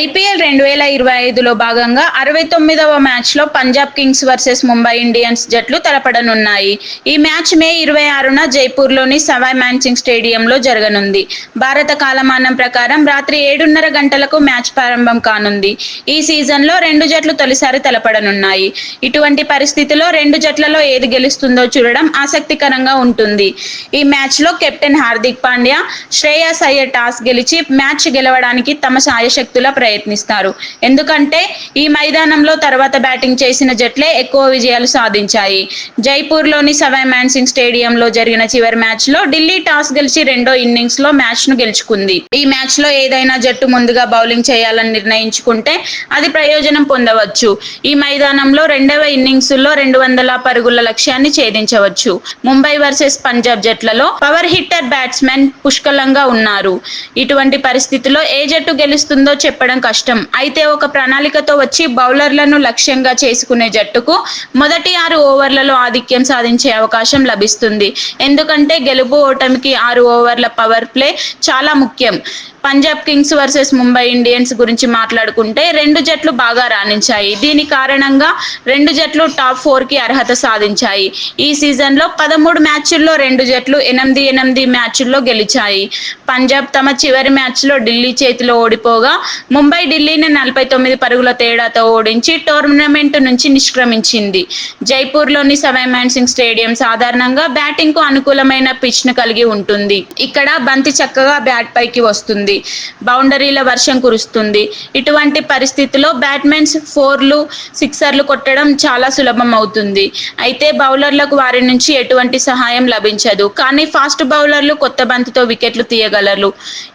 IPL రెండు వేల ఇరవై ఐదులో భాగంగా అరవై తొమ్మిదవ మ్యాచ్లో Punjab kings versus Mumbai Indians జట్లు తలపడనున్నాయి. ఈ మ్యాచ్ మే ఇరవై ఆరున జైపూర్లోని సవాయ్ మాన్సింగ్ స్టేడియంలో జరగనుంది. భారత కాలమానం ప్రకారం రాత్రి ఏడున్నర గంటలకు మ్యాచ్ ప్రారంభం కానుంది. ఈ సీజన్లో రెండు జట్లు తొలిసారి తలపడనున్నాయి. ఇటువంటి పరిస్థితిలో రెండు జట్లలో ఏది గెలుస్తుందో చూడడం ఆసక్తికరంగా ఉంటుంది. ఈ మ్యాచ్లో కెప్టెన్ హార్దిక్ పాండ్యా శ్రేయస్ అయ్యర్ టాస్ గెలిచి మ్యాచ్ గెలవడానికి తమ సాయశక్తుల ప్రయత్నిస్తారు. ఎందుకంటే ఈ మైదానంలో తర్వాత బ్యాటింగ్ చేసిన జట్లే ఎక్కువ విజయాలు సాధించాయి. జైపూర్లోని సవై మాన్సింగ్ స్టేడియంలో జరిగిన చివరి మ్యాచ్లో ఢిల్లీ టాస్ గెలిచి రెండో ఇన్నింగ్స్లో మ్యాచ్ను గెలుచుకుంది. ఈ మ్యాచ్లో ఏదైనా జట్టు ముందుగా బౌలింగ్ చేయాలని నిర్ణయించుకుంటే అది ప్రయోజనం పొందవచ్చు. ఈ మైదానంలో రెండవ ఇన్నింగ్స్లో రెండు వందల పరుగుల లక్ష్యాన్ని ఛేదించవచ్చు. ముంబై వర్సెస్ పంజాబ్ జట్లలో పవర్ హిట్టర్ బ్యాట్స్మెన్ పుష్కలంగా ఉన్నారు. ఇటువంటి పరిస్థితిలో ఏ జట్టు గెలుస్తుందో చెప్పడం కష్టం. అయితే ఒక ప్రణాళికతో వచ్చి బౌలర్లను లక్ష్యంగా చేసుకునే జట్టుకు మొదటి ఆరు ఓవర్లలో ఆధిక్యం సాధించే అవకాశం లభిస్తుంది. ఎందుకంటే గెలుపు ఓటమికి ఆరు ఓవర్ల పవర్ ప్లే చాలా ముఖ్యం. Punjab kings versus Mumbai Indians గురించి మాట్లాడుకుంటే రెండు జట్లు బాగా రాణించాయి. దీని కారణంగా రెండు జట్లు టాప్ ఫోర్కి అర్హత సాధించాయి. ఈ సీజన్లో పదమూడు మ్యాచ్ల్లో రెండు జట్లు ఎనిమిది ఎనిమిది మ్యాచ్ల్లో గెలిచాయి. పంజాబ్ తమ చివరి మ్యాచ్లో ఢిల్లీ చేతిలో ఓడిపోగా ముంబై ఢిల్లీని నలభై తొమ్మిది పరుగుల తేడాతో ఓడించి టోర్నమెంట్ నుంచి నిష్క్రమించింది. జైపూర్లోని సవై సింగ్ స్టేడియం సాధారణంగా బ్యాటింగ్కు అనుకూలమైన పిచ్ను కలిగి ఉంటుంది. ఇక్కడ బంతి చక్కగా బ్యాట్ పైకి వస్తుంది. బౌండరీల వర్షం కురుస్తుంది. ఇటువంటి పరిస్థితిలో బ్యాట్మెన్స్ ఫోర్లు సిక్సర్లు కొట్టడం చాలా సులభం అవుతుంది. అయితే బౌలర్లకు వారి నుంచి ఎటువంటి సహాయం లభించదు. కానీ ఫాస్ట్ బౌలర్లు కొత్త బంతితో వికెట్లు తీయగలరు.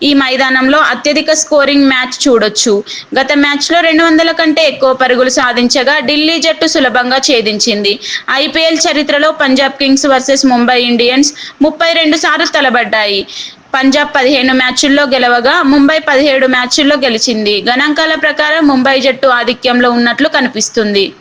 ఈ మైదానంలో అత్యధిక స్కోరింగ్ మ్యాచ్ చూడొచ్చు. గత మ్యాచ్లో రెండు వందల కంటే ఎక్కువ పరుగులు సాధించగా ఢిల్లీ జట్టు సులభంగా ఛేదించింది. ఐపీఎల్ చరిత్రలో Punjab kings versus Mumbai Indians ముప్పై రెండు సార్లు తలబడ్డాయి. పంజాబ్ పదిహేను మ్యాచ్ల్లో గెలవగా ముంబై పదిహేడు మ్యాచ్ల్లో గెలిచింది. గణాంకాల ప్రకారం ముంబై జట్టు ఆధిక్యంలో ఉన్నట్లు కనిపిస్తుంది.